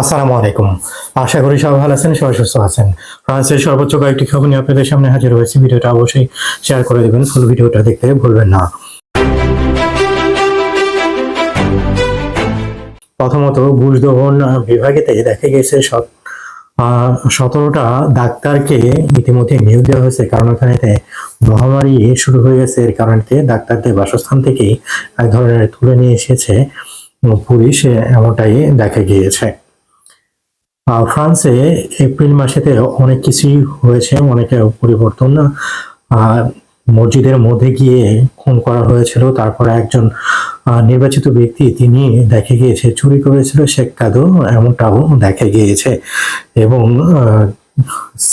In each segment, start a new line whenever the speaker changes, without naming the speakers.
আসসালামু আলাইকুম। আশা করি সবাই ভালো আছেন সবাই সুস্থ আছেন। ফ্রান্সের সর্বোচ্চ কয়েকটি খবর নিয়ে আপনাদের সামনে হাজির হয়েছে। ভিডিওটা অবশ্যই শেয়ার করে দেবেন ফুল ভিডিওটা দেখতে ভুলবেন না। প্রথমত ঘুষ বুঝদহন বিভাগেতে দেখা গেছে আহ, সতেরোটা ডাক্তারকে ইতিমধ্যে নিয়োগ দেওয়া হয়েছে। কারণ এখানেতে মহামারী শুরু হয়ে গেছে। এর কারণে ডাক্তারদের বাসস্থান থেকেই এক ধরনের তুলে নিয়ে এসেছে। পুলিশ এমনটাই দেখা গিয়েছে। ফ্রান্সে এপ্রিল মাসেতে অনেক কিছুই হয়েছে অনেক পরিবর্তন। মসজিদের মধ্যে গিয়ে খুন করা হয়েছিল, তারপরে একজন নির্বাচিত ব্যক্তি তিনি দেখে গিয়েছে, চুরি করেছিল শেখ কাদো এমনটাও দেখা গিয়েছে। এবং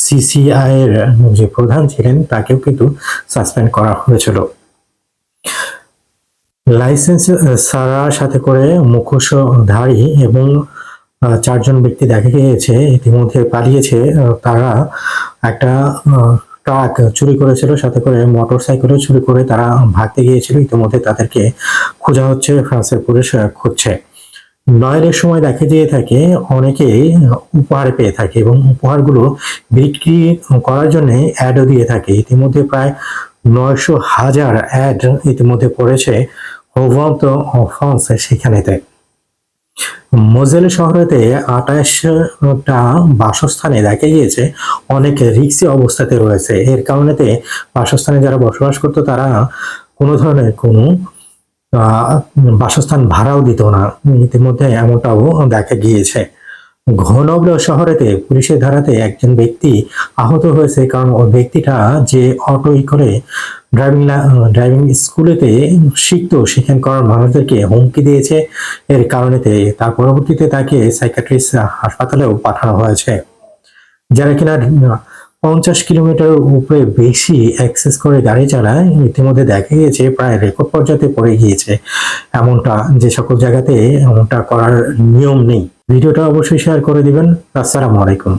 সিসিআই এর যে প্রধান ছিলেন, তাকেও কিন্তু সাসপেন্ড করা হয়েছিল। লাইসেন্স সারা সাথে করে মুখোশধারী এবং চারজন ব্যক্তি দেখা গিয়েছে, ইতিমধ্যে পালিয়েছে তারা একটা ট্রাক চুরি করেছিল, সাথে করে মোটর সাইকেলও চুরি করে তারা ভাগতে গিয়েছিল, ইতিমধ্যে তাদেরকে খোঁজা হচ্ছে, ফ্রান্সের পুলিশ খুঁজছে। নয়েলের সময় দেখা দিয়ে থাকে, অনেকেই উপহার পেয়ে থাকে এবং উপহারগুলো বিক্রি করার জন্য অ্যাডও দিয়ে থাকে। ইতিমধ্যে প্রায় নয়শো হাজার অ্যাড ইতিমধ্যে পড়েছে হোভান্ত ফ্রান্স সেখানেতে। মোজেল শহরেতে আঠাশটা বাসস্থানে দেখা গিয়েছে অনেক রিক্সি অবস্থাতে রয়েছে। এর কারণেতে বাসস্থানে যারা বসবাস করতো, তারা কোনো ধরনের কোনো বাসস্থান ভাড়াও দিত না। ইতিমধ্যে এমনটাও দেখা গিয়েছে। ঘনগ্র শহরেতে পুলিশের ধারাতে একজন ব্যক্তি আহত হয়েছে, কারণ ওই ব্যক্তিটা যে অটোই করে ড্রাইভিং ড্রাইভিং স্কুলেতে শিখতো। সেখানকার মানুষদেরকে হুমকি দিয়েছে। এর কারণেতে তার পরবর্তীতে তাকে সাইকাট্রিস্ট হাসপাতালেও পাঠানো হয়েছে। যারা কিনা পঞ্চাশ কিলোমিটার উপরে বেশি অ্যাক্সেস করে গাড়ি চালায়, ইতিমধ্যে দেখা গিয়েছে প্রায় রেকর্ড পর্যায়ে পড়ে গিয়েছে। এমনটা যে সকল জায়গাতে এমনটা করার নিয়ম নেই। ভিডিওটা অবশ্যই শেয়ার করে দিবেন। আসসালামু আলাইকুম।